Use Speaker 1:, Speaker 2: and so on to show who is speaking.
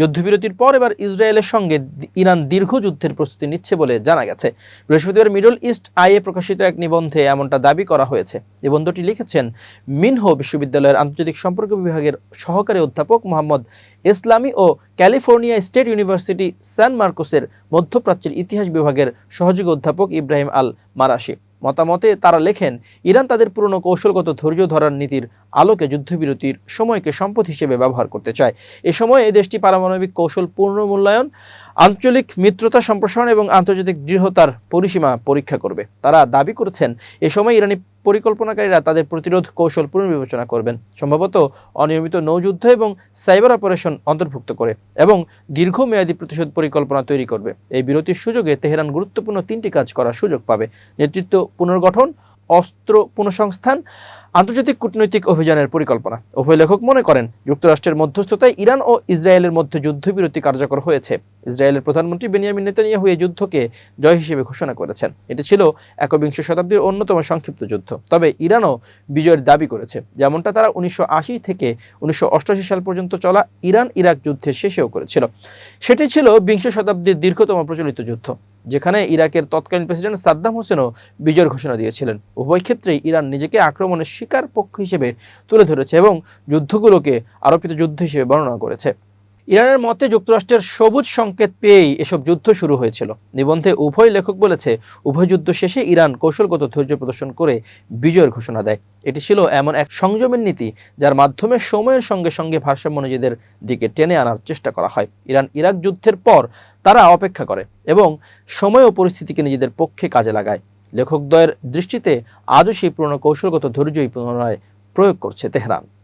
Speaker 1: যুদ্ধবিরতির পর এবার ইসরায়েলের সঙ্গে ইরান দীর্ঘ যুদ্ধের প্রস্তুতি নিচ্ছে বলে জানা গেছে বৃহস্পতিবার মিডল ইস্ট আইএ প্রকাশিত এক নিবন্ধে এমনটা দাবি করা হয়েছে নিবন্ধটি লিখেছেন মিনহো বিশ্ববিদ্যালয়ের আন্তর্জাতিক সম্পর্ক বিভাগের সহকারী অধ্যাপক মোহাম্মদ ইসলামী ও ক্যালিফোর্নিয়া স্টেট ইউনিভার্সিটি স্যান মার্কোসের মধ্যপ্রাচ্যের ইতিহাস বিভাগের সহযোগী অধ্যাপক ইব্রাহিম আল মারাশি মতামতে তারা লেখেন ইরান তাদের পুরনো কৌশলগত ধৈর্য ধরার নীতির আলোকে যুদ্ধবিরতির সময়কে সম্পদ হিসেবে ব্যবহার করতে চায় এ এই দেশটি পারমাণবিক কৌশল পূর্ণ মূল্যায়ন আঞ্চলিক মিত্রতা সম্প্রসারণ এবং আন্তর্জাতিক দৃঢ়তার পরিসীমা পরীক্ষা করবে তারা দাবি করেছেন এ সময় ইরানি পরিকল্পনাকারীরা তাদের প্রতিরোধ কৌশল পুনর্বিবেচনা করবেন সম্ভবত অনিয়মিত নৌযুদ্ধ এবং সাইবার অপারেশন অন্তর্ভুক্ত করে এবং দীর্ঘমেয়াদী প্রতিশোধ পরিকল্পনা তৈরি করবে এই বিরতির সুযোগে তেহরান গুরুত্বপূর্ণ তিনটি কাজ করার সুযোগ পাবে নেতৃত্ব পুনর্গঠন অস্ত্র পুনঃসংস্থান আন্তর্জাতিক কূটনৈতিক অভিযানের পরিকল্পনা উভয় লেখক মনে করেন যুক্তরাষ্ট্রের মধ্যস্থতায় ইরান ও ইসরায়েলের মধ্যে যুদ্ধবিরতি কার্যকর হয়েছে ইসরায়েলের প্রধানমন্ত্রী বেনিয়ামিন নেতানিয়া হয়ে যুদ্ধকে জয় হিসেবে ঘোষণা করেছেন এটি ছিল একবিংশ শতাব্দীর অন্যতম সংক্ষিপ্ত যুদ্ধ তবে ইরানও বিজয়ের দাবি করেছে যেমনটা তারা উনিশশো থেকে উনিশশো সাল পর্যন্ত চলা ইরান ইরাক যুদ্ধের শেষেও করেছিল সেটি ছিল বিংশ শতাব্দীর দীর্ঘতম প্রচলিত যুদ্ধ যেখানে ইরাকের তৎকালীন প্রেসিডেন্ট সাদ্দাম হোসেনও বিজয়ের ঘোষণা দিয়েছিলেন উভয় ক্ষেত্রেই ইরান নিজেকে আক্রমণের শিকার পক্ষ হিসেবে তুলে ধরেছে এবং যুদ্ধগুলোকে আরোপিত যুদ্ধ হিসেবে বর্ণনা করেছে ইরানের মতে যুক্তরাষ্ট্রের সবুজ সংকেত পেয়েই এসব যুদ্ধ শুরু হয়েছিল নিবন্ধে উভয় লেখক বলেছে উভয় যুদ্ধ শেষে ইরান কৌশলগত ধৈর্য প্রদর্শন করে বিজয়ের ঘোষণা দেয় এটি ছিল এমন এক সংযমের নীতি যার মাধ্যমে সময়ের সঙ্গে সঙ্গে ভারসাম্য নিজেদের দিকে টেনে আনার চেষ্টা করা হয় ইরান ইরাক যুদ্ধের পর তারা অপেক্ষা করে এবং সময় ও পরিস্থিতিকে নিজেদের পক্ষে কাজে লাগায় লেখকদ্বয়ের দৃষ্টিতে আজও সেই পুরনো কৌশলগত ধৈর্যই পুনরায় প্রয়োগ করছে তেহরান